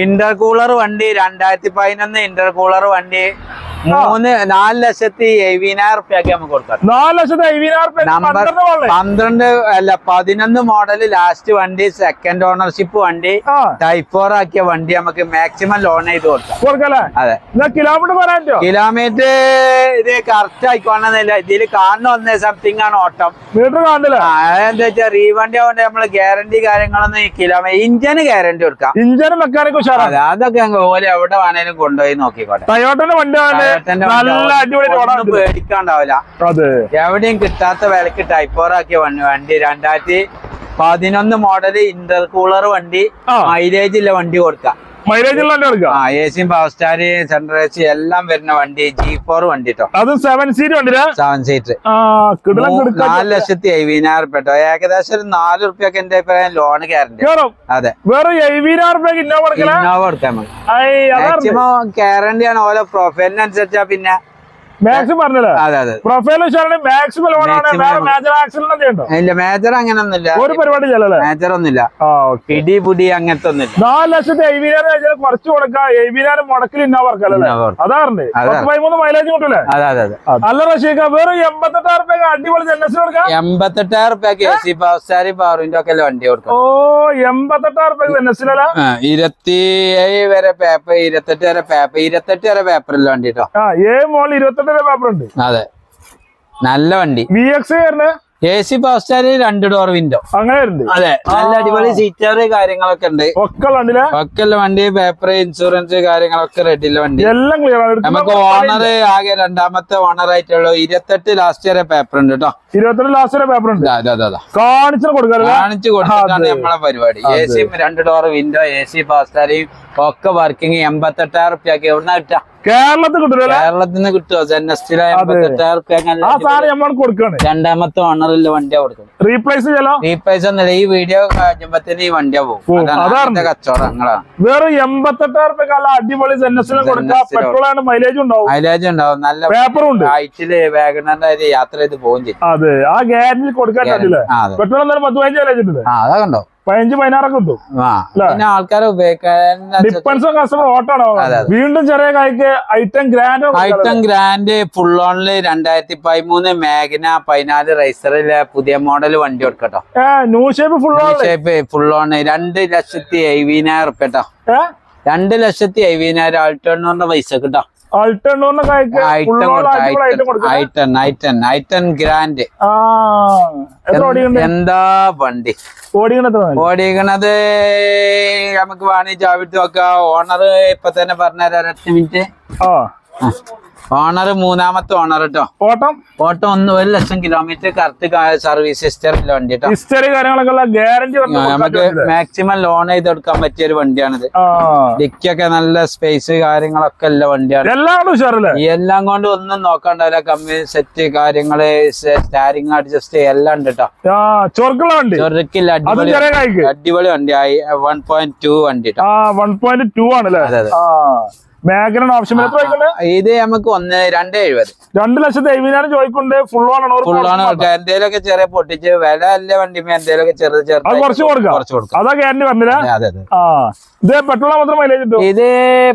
ഇന്റർ വണ്ടി രണ്ടായിരത്തി പതിനൊന്ന് ഇന്റർകൂളർ വണ്ടി മൂന്ന് നാല് ലക്ഷത്തി എഴുപതിനായിരം റുപ്യക്ക് നമുക്ക് കൊടുക്കാം നാല് ലക്ഷത്തി നമ്പർ പന്ത്രണ്ട് അല്ല പതിനൊന്ന് മോഡൽ ലാസ്റ്റ് വണ്ടി സെക്കൻഡ് ഓണർഷിപ്പ് വണ്ടി ടൈപ്പ് ഫോർ ആക്കിയ വണ്ടി നമുക്ക് മാക്സിമം ലോൺ ചെയ്ത് കൊടുക്കാം. അതെ. കിലോമീറ്റർ കിലോമീറ്റർ ഇത് കറക്റ്റ് ആയിക്കോണമെന്നില്ല ഇതിൽ കാണുന്ന വന്ന സംതിങ് ആണ് ഓട്ടം. മീറ്റർ കാണില്ല എന്താ വെച്ചാൽ റീവണ്ടി ആവുകൊണ്ട് നമ്മൾ ഗ്യാരണ്ടി കാര്യങ്ങളൊന്നും കിലോമീറ്റർ ഇഞ്ചിന് ഗ്യാരണ്ടി കൊടുക്കാം. ഇഞ്ചന് മെക്കാനിക് ഉഷാറാണ് അതെ അതൊക്കെ ഓലെ എവിടെ വേണേലും കൊണ്ടുപോയി നോക്കിക്കോട്ടെ. ടയോട്ടന്റെ വണ്ടി പേടിക്കാണ്ടാവില്ല. എവിടെയും കിട്ടാത്ത വിലക്ക് ടൈപ്പോറാക്കിയ വണ്ടി വണ്ടി. രണ്ടായിരത്തി പതിനൊന്ന് മോഡൽ ഇന്റർ കൂളർ വണ്ടി മൈലേജ് ഇല്ല വണ്ടി കൊടുക്കാം. മൈലേജ് ഉള്ള വണ്ടി എടുക്കാം. ആ എ സിയും പവർ സ്റ്റാർ സെൻട്രൽ എ എല്ലാം വരുന്ന വണ്ടി ജി ഫോർ വണ്ടി കേട്ടോ അത് സെവൻ സീറ്റ് വണ്ടി സെവൻ സീറ്റ് നാല് ലക്ഷത്തി എഴുപതിനായിരം റുപ്യ കേട്ടോ ഏകദേശം ഒരു നാല് റുപ്യൊക്കെ എന്റെ അഭിപ്രായം ലോൺ ഗ്യാരണ്ടി അതെ. വേറെ എഴുപതിനായിരം ഇന്നോവ കൊടുക്കല ഇന്നോവ കൊടുക്കാൻ മതി. ഐ അതാണ് മാക്സിമം ഗ്യാരണ്ടി ആണ്. ഓരോ പ്രൊഫൈലിനനുസരിച്ചാ പിന്നെ മാക്സിമം പറഞ്ഞല്ലേ? അതെ അതെ. പ്രൊഫൈൽ ഉഷാറാണ് മാക്സിമം ലോണാണ് ആണ്. വേറെ. മേജർ ആക്സിഡന്റ് ചെയ്യണ്ടോ? ഇല്ല മേജർ അങ്ങനെ ഒന്നുമില്ല ഒരു പരിപാടി ചെയ്യലല്ലേ മേജർ ഒന്നുമില്ല. പിടി പുടി അങ്ങനത്തെ ഒന്നുമില്ല. നാല് ലക്ഷത്തി എഴുപതിനായിരം വെച്ചാൽ കുറച്ച് കൊടുക്കാം. എഴുപതിനായിരം മുടക്കിൽ ഇന്നോവ കൊടുക്കാം. അതാറുണ്ട്? പതിമൂന്ന് മൈലേജ് കിട്ടൂലേ? അതെ അതെ അല്ല റഷീഖ വേറെ എൺപത്തെട്ടായിരം റുപ്യ അടിപൊളി ജനസ് കൊടുക്കാം? എൺപത്തെട്ടായിരം റുപ്യക്ക് എ സി പവർ സ്റ്റാർ പവറിന്റെ ഒക്കെ വണ്ടി കൊടുക്കാം? ഓ എൺപത്തെട്ടായിരം റുപ്യ ജനസിലല്ല ഇരുപത്തി ഏഴ് വരെ പേപ്പർ ഇരുപത്തെട്ട് വരെ പേപ്പർ ഇരുപത്തെട്ട് വരെ പേപ്പറില്ല വണ്ടി കേട്ടോ ഏ മോൾ ഇരുപത്തെട്ടിന്റെ പേപ്പർ ഉണ്ട്. അതെ. നല്ല വണ്ടി. V X A C power star രണ്ട് ഡോർ വിൻഡോ അങ്ങനെ അതെ. നല്ല അടിപൊളി സീറ്റർ കാര്യങ്ങളൊക്കെ ഉണ്ട്. ഒക്കെ ഉണ്ടില്ല ഒക്കെ വണ്ടി പേപ്പർ ഇൻഷുറൻസ് കാര്യങ്ങളൊക്കെ റെഡിയുള്ള വണ്ടി. എല്ലാം ക്ലിയർ നമുക്ക് ഓണർ ആകെ രണ്ടാമത്തെ ഓണർ ആയിട്ടുള്ള ഇരുപത്തെട്ട് ലാസ്റ്റ് വരെ പേപ്പർ ഉണ്ട് കേട്ടോ ഇരുപത്തെട്ട് ലാസ്റ്റ് പേപ്പർ ഉണ്ട്. അതെ അതെ കാണിച്ചു കൊടുക്കാറില്ല കാണിച്ചു കൊടുത്തിട്ടാണ് നമ്മളെ പരിപാടി. എ സിയും രണ്ട് ഡോർ വിൻഡോ എ സി പാസ്റ്റാരിയും ഒക്കെ വർക്കിംഗ് എൺപത്തെട്ടായിരം റുപ്യക്ക് എവിടെ കിട്ടാ കേരളത്തിൽ കിട്ടില്ല കേരളത്തിൽ നിന്ന് കിട്ടുമോ ആ സാധനം നമ്മൾ കൊടുക്കാണ്. രണ്ടാമത്തെ ഓണറിൽ വണ്ടിയാ കൊടുക്കും റീപ്ലേസ് ചെയ്യാലോ? റീപ്ലേസ് ഒന്നുമില്ല. ഈ വീഡിയോ കഴിയുമ്പത്തിന് ഈ വണ്ടിയാ പോകും. അതാണ് കച്ചവടങ്ങളാണ്. വേറെ എൺപത്തെട്ടായിരം റുപ്യ നല്ല അടിപൊളി പെട്രോളാണ് കൊടുക്കാം പെട്രോൾ ആണ് മൈലേജ് ഉണ്ടാവും. മൈലേജ് ഉണ്ടാവും. നല്ല പേപ്പറും ഉണ്ട്. ആഴ്ചയിൽ വേഗനന്റെ യാത്ര ചെയ്ത് പോകും ചെയ്യും. അതെ. ആ ഗ്യാരണ്ടി കൊടുക്കാൻ പറ്റില്ല പെട്രോൾ എന്തായാലും പത്ത് പതിനഞ്ച് മൈലേജ് ഉണ്ട് ആ അതൊക്കെ ഉണ്ടോ പതിനഞ്ച് പതിനാറൊക്കെ കിട്ടും. പിന്നെ ആൾക്കാരെ ഉപയോഗിക്കാൻ ഡിപ്പെൻസ് കസ്റ്റമർ ഓട്ടാണോ വീണ്ടും ചെറിയ കായ്ക്ക് i ten Grand i ten Grand full ഓണിൽ രണ്ടായിരത്തി പതിമൂന്ന് മേഘന പതിനാല് റൈസറിലെ പുതിയ മോഡൽ വണ്ടി കൊടുക്കട്ടോ. New shape full shape full on രണ്ട് ലക്ഷത്തി എഴുപതിനായിരം കേട്ടോ രണ്ട് ലക്ഷത്തി എഴുപതിനായിരം ആൾട്ടോണിന്റെ പൈസ കേട്ടോ ഗ്രാൻഡ് എന്താ വണ്ടി? ഓടിക്കണത് നമുക്ക് വേണമെങ്കിൽ ചാവിട്ട് നോക്കാം. ഓണർ ഇപ്പൊ തന്നെ പറഞ്ഞുതരാം ഒരൊറ്റ മിനിറ്റ് ആ. ഓണർ മൂന്നാമത്തെ ഓണർ കേട്ടോ ഓട്ടം? ഓട്ടം ഒന്ന് ഒരു lakh kilometre correct service history വണ്ടി കേട്ടോ ഹിസ്റ്ററി കാര്യങ്ങളൊക്കെ ഗ്യാരണ്ടി നമുക്ക് മാക്സിമം ലോൺ ചെയ്ത് കൊടുക്കാൻ പറ്റിയ ഒരു വണ്ടിയാണിത്. ഡിക്കൊക്കെ നല്ല സ്പേസ് കാര്യങ്ങളൊക്കെ ഉള്ള വണ്ടിയാണ്. എല്ലാം എല്ലാം കൊണ്ട് ഒന്നും നോക്കണ്ടാവില്ല കമ്പനി സെറ്റ് കാര്യങ്ങൾ സ്റ്റാരിങ് അഡ്ജസ്റ്റ് എല്ലാം ഉണ്ട് കേട്ടോ ചൊറുക്കില്ല അടിപൊളി അടിപൊളി വണ്ടി ആയി വൺ പോയിന്റ് ടു വണ്ടി കേട്ടോ ആ വൺ പോയിന്റ് ടു ആണല്ലേ? അതെ, അതെ. മേഖല ഓപ്ഷൻ ഇത് നമുക്ക് ഒന്ന് രണ്ട് എഴുപത്. രണ്ട് ലക്ഷത്തി എഴുപതിനായിരം ചോദിക്കുന്നുണ്ട്. ഫുൾ ഓൺ ആണ് ഫുൾ ആണ് മോഡൽ ചെറിയ പൊട്ടിച്ച് വില അല്ല വണ്ടിമേ ചെറുത് ചെറുത് കുറച്ച് കൊടുക്കാം. കുറച്ച് കൊടുക്കാം. അതാ ഗ്യാരണ്ടി പറഞ്ഞില്ല? അതെ, അതെ ആ ഇത് പെട്രോൾ മാത്രം മൈലേജ് കിട്ടും ഇത്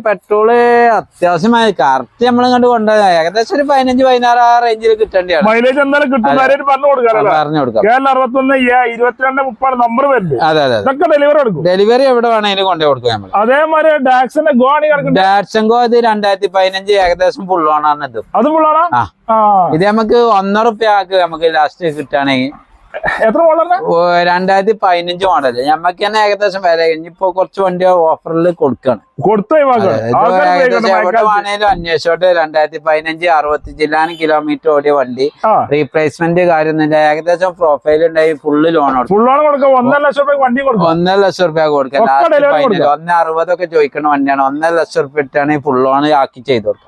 പെട്രോൾ അത്യാവശ്യമായി കറക്റ്റ് നമ്മൾ ഇങ്ങോട്ട് കൊണ്ടുപോയത് ഏകദേശം ഒരു പതിനഞ്ച് പതിനാറ് ആ റേഞ്ചിൽ കിട്ടേണ്ടതാണ് മൈലേജ് എന്തായാലും കിട്ടും. പറഞ്ഞു കൊടുക്കാം പറഞ്ഞു കൊടുക്കാം. കേരള അറുപത്തൊന്ന് ഇരുപത്തിരണ്ട് മുപ്പത് നമ്പർ വരുന്നത് അതെ അതെ ഇതൊക്കെ ഡെലിവറി എടുക്കും. ഡെലിവറി എവിടെ വേണമെങ്കിലും കൊണ്ടുപോയി കൊടുക്കും നമ്മൾ അതേമാതിരി ഡാക്സിന്റെ ഗോണി കിടക്കും കിടക്കുന്നത് ഡാറ്റ്സങ്കോ ഇത് രണ്ടായിരത്തി പതിനഞ്ച് ഏകദേശം ഫുള്ളോണാണ് ഇത്. അത് ഫുള്ളാണോ ഇത് നമുക്ക് ഒന്നര റുപ്യ ആക്ക് നമുക്ക് ലാസ്റ്റ് കിട്ടുകയാണെങ്കിൽ എത്ര മോഡലാണ് രണ്ടായിരത്തി പതിനഞ്ച് മോഡൽ ഞമ്മക്ക് തന്നെ ഏകദേശം വില. ഇനിയിപ്പോ കുറച്ച് വണ്ടി ഓഫറിൽ കൊടുക്കാണ്. കൊടുത്ത ഒഴിവാക്കുക ഇത് ആൾക്കാർ ഏകദേശം എവിടെ അന്വേഷിച്ചോട്ട്. രണ്ടായിരത്തി പതിനഞ്ച് അറുപത്തി ജില്ലാനും കിലോമീറ്റർ ഓടിയ വണ്ടി. റീപ്ലേസ്മെന്റ് കാര്യമൊന്നുമില്ല ഏകദേശം പ്രൊഫൈൽ ഉണ്ടായി. ഫുള്ള് ലോൺ ഒന്നര ലക്ഷം രൂപ വണ്ടി കൊടുക്കും. ഒന്നര ലക്ഷം രൂപ കൊടുക്കാം. ലാസ്റ്റ്. ഒന്ന് അറുപതൊക്കെ ചോദിക്കണ വണ്ടിയാണ്. ഒന്നര ലക്ഷം രൂപ ഇട്ടാണെങ്കിൽ ഫുൾ ലോൺ ആക്കി ചെയ്തു കൊടുക്കും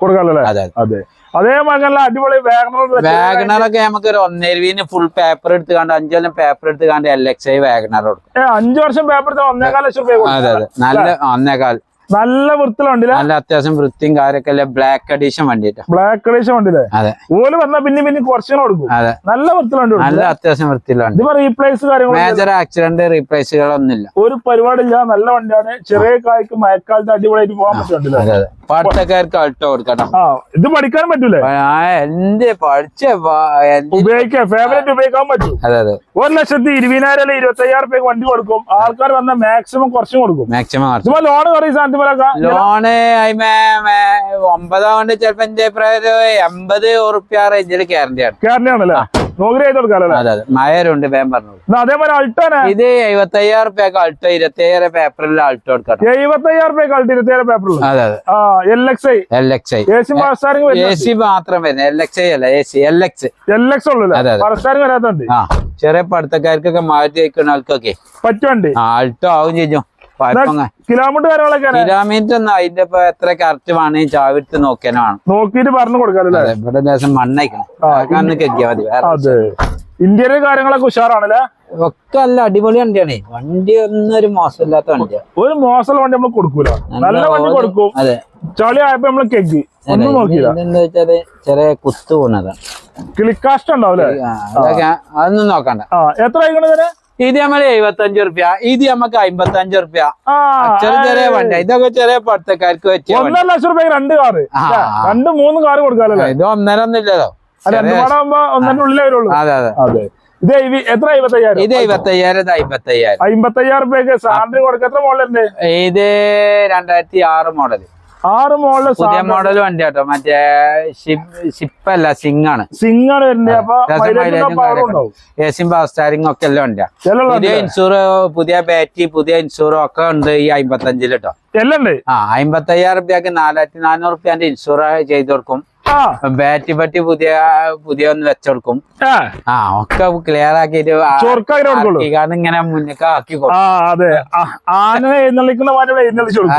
അതെ. അതെ. അതേമാതിരി നല്ല അടിപൊളി വാഗണർ വാഗണറൊക്കെ നമുക്ക് ഒരു ഒന്നേരുവിന് ഫുൾ പേപ്പർ എടുത്ത് കണ്ട് അഞ്ചൊല്ലം പേപ്പർ എടുത്ത് കണ്ട് എൽ എക്സ് ഐ വാഗണർ കൊടുക്കും. അഞ്ചു വർഷം പേപ്പർ എടുത്താൽ ഒന്നേകാൽ ലക്ഷം രൂപ അതെ അതെ. നല്ല ഒന്നേകാൽ. നല്ല വൃത്തിലുണ്ടല്ലേ നല്ല അത്യാവശ്യം വൃത്തിയും കാര്യമൊക്കെ അല്ലേ? ബ്ലാക്ക് അഡീഷൻ വണ്ടി ബ്ലാക്ക് അഡീഷൻ വണ്ടിയില്ലേ അതെ. ഓൽ വന്നാ പിന്നെ പിന്നെ കുറച്ചും കൊടുക്കും. അതെ. നല്ല വൃത്തിലുണ്ട് നല്ല അത്യാവശ്യം വൃത്തിയുള്ള ഇതിപ്പോ റീപ്ലേസ് കാര്യങ്ങൾ മേജർ ആക്സിഡന്റ് റീപ്ലേസുകളൊന്നുമില്ല ഒരു പരിപാടിയില്ല നല്ല വണ്ടിയാണ്. ചെറിയ കായ്ക്ക് മഴക്കാലത്ത് അടിപൊളിയായിട്ട് പോകാൻ പറ്റുന്നുണ്ടല്ലേ പാട്ടക്കാർക്ക് അൾട്ടോ കൊടുക്കണം ഇത് പഠിക്കാൻ പറ്റൂലേ? എന്റെ എന്ത് പഠിച്ച ഉപയോഗിക്കാം ഫേവറേറ്റ് ഉപയോഗിക്കാൻ പറ്റും. അതെ അതെ. ഒരു ലക്ഷത്തി ഇരുപതിനായിരം അല്ലെങ്കിൽ ഇരുപത്തി അയ്യായിരം വണ്ടി കൊടുക്കും. ആൾക്കാർ വന്ന മാക്സിമം കുറച്ചും കൊടുക്കും. മാക്സിമം ലോൺ സാധനത്തിലൊക്കെ ലോണ് അയിമേ ഒമ്പതാം കൊണ്ട് ചിലപ്പോ എന്റെ അഭിപ്രായം ഒരു എൺപത് ഉറുപ്പ്യ റേഞ്ചിൽ ഗ്യാരണ്ടിയാണ് ഗ്യാരണ്ടിയാണല്ലേ നോക്കി ചെയ്ത് അതെ അതെ. മയരുണ്ട് വേഗം പറഞ്ഞു അതേപോലെ അൾട്ടോനെ ഇത് എഴുപത്തി അയ്യായിരം റുപ്യക്ക് അൾട്ടോ ഇരുപത്തി അയ്യായിരം പേപ്പറിൽ അൾട്ടോ എടുക്കണം എഴുപത്തി അയ്യായിരം രൂപയ്ക്ക് അൾട്ട് ഇരുപത്തി അയ്യായിരം പേപ്പറിൽ അതെ അതെ. ആ L X I L X I A C ഫാസ്റ്റാറിംഗ് A C മാത്രം വരുന്നത്. എൽ എക്സ് ഐ അല്ല A C L X L X ഉള്ളു അതെ. വരാത്തുണ്ട് ചെറിയ പഠിത്തക്കാർക്കൊക്കെ മാറ്റി വയ്ക്കുന്ന ആൾക്കൊക്കെ പറ്റുണ്ട് ആൾട്ടോ ആവും ചെയ്യും. കിലോമീറ്റർ കിലോമീറ്റർ ഒന്നും അതിന്റെ ഇപ്പൊ എത്ര കറക്റ്റ് വേണമെങ്കിൽ ചാവിട്ട് നോക്കാനാണ് നോക്കിയിട്ട് പറഞ്ഞു കൊടുക്കാനല്ലേ ഇവിടെ ദേശം മണ്ണയക്കണം. മതി അതെ. ഇന്ത്യയിലെ കാര്യങ്ങളൊക്കെ ഉഷാറാണല്ലേ? ഒക്കെ അല്ല അടിപൊളി വണ്ടിയാണ്. വണ്ടി ഒന്നും ഒരു മോശമില്ലാത്ത വണ്ടിയാണ് ഒരു മോശം വണ്ടി നമ്മൾ കൊടുക്കൂല. നല്ല വണ്ടി കൊടുക്കും. അതെ. ചളി ആയപ്പോ നമ്മൾ കെഗ് ഒന്നും നോക്കിയില്ല. എന്താ വെച്ചാൽ ചെറിയ കുത്തു പോണതാണ് അതൊക്കെ അതൊന്നും നോക്കണ്ട. എത്ര ആയിക്കണേ ഇത് നമ്മൾ എഴുപത്തി അഞ്ച് റുപ്യ ഇത് നമുക്ക് അമ്പത്തി അഞ്ച് റുപ്യ ചെറിയ ചെറിയ വണ്ടി. ഇതൊക്കെ ചെറിയ പഠിത്തക്കാർക്ക് വെച്ച് ഒന്നര ലക്ഷം റുപ്യ രണ്ട് കാറ്. രണ്ട് മൂന്ന് കാറ് കൊടുക്കാറില്ല ഇത് ഒന്നര ഒന്നില്ലല്ലോ അതെ അതെ. ഇത് എത്ര അയ്യായിരം ഇത് എഴുപത്തി അയ്യായിരം അയ്യായിരം അയ്യായിരം രൂപയ്ക്ക് സാലറി കൊടുക്കുക എത്ര മോഡലുണ്ട്? ഇത് രണ്ടായിരത്തി ആറ് മോഡൽ. ആറ് മോഡൽ പുതിയ മോഡൽ വണ്ടി കേട്ടോ മറ്റേ ഷിപ്പ് അല്ല സിംഗ് ആണ്. സിംഗ് ആണ് ഉം പവർ സ്റ്റാരിങ് ഒക്കെ എല്ലാം ഉണ്ട്. പുതിയ ഇൻഷൂർ പുതിയ ബാറ്ററി പുതിയ ഇൻഷൂറും ഒക്കെ ഉണ്ട് ഈ അമ്പത്തഞ്ചിൽ കേട്ടോ എല്ലാം ആ അമ്പത്തയ്യായിരം റുപ്യക്ക് നാലായിരത്തി നാനൂറ് റുപ്യാന്റെ ഇൻഷൂർ ചെയ്ത് കൊടുക്കും. ആ. ബാറ്ററി പറ്റി പുതിയ പുതിയ ഒന്ന് വെച്ചെടുക്കും ആ. ആ ഒക്കെ ക്ലിയർ ആക്കിയിട്ട് ആക്കിക്കാണ്ട് ഇങ്ങനെ മുന്നേക്ക് ആക്കി അതെ. ആന എഴുന്നള്ളിക്കുന്ന.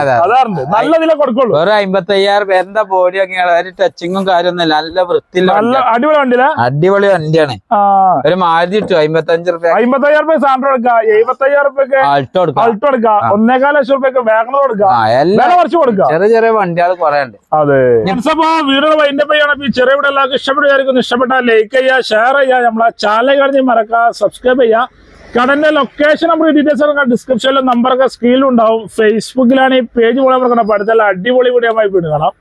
നല്ല വില കൊടുക്കുള്ളൂ. ഒരു അമ്പത്തി അയ്യായിരം പേരുടെ ബോഡി ഒക്കെ ഒരു ടച്ചിങ്ങും കാര്യമൊന്നുമില്ല നല്ല വൃത്തി. അടിപൊളി വണ്ടിയില്ല? അടിപൊളി വണ്ടിയാണ്. ഒരു മാരുതി ഇട്ടു അമ്പത്തി അഞ്ച് റുപ്യ. അമ്പത്തയ്യായിരം രൂപ എടുക്കാം എഴുപത്തയ്യായിരം രൂപയ്ക്ക് ആൾട്ടോ എടുക്കാം അൾട്ടോ എടുക്കാം ഒന്നേകാൽ ലക്ഷം രൂപയ്ക്ക് വേഗം കൊടുക്കാം ആ എല്ലാം കുറച്ച് കൊടുക്കാം ചെറിയ ചെറിയ വണ്ടികൾ കുറെ ഉണ്ട്. അതെ. അപ്പൊ വൈൻഡപ്പ് ചെയ്യണം ഈ ചെറിയ വീഡിയോ എല്ലാവർക്കും ഇഷ്ടപ്പെടുകയായിരിക്കും ഇഷ്ടപ്പെട്ടാൽ ലൈക്ക് ചെയ്യുക ഷെയർ ചെയ്യുക നമ്മളെ ചാനൽ കഴിഞ്ഞ് മറക്കുക സബ്സ്ക്രൈബ് ചെയ്യുക. കടന്റെ ലൊക്കേഷൻ നമ്മൾ ഡീറ്റെയിൽസ് ഒക്കെ ഡിസ്ക്രിപ്ഷനിലും നമ്പറൊക്കെ സ്ക്രീനിലുണ്ടാവും ഫേസ്ബുക്കിലാണ് ഈ പേജ് പോലെ കൊടുക്കണം അപ്പൊ അടുത്തുള്ള അടിപൊളി വീഡിയോ ആയി വീണ്ടും കാണാം.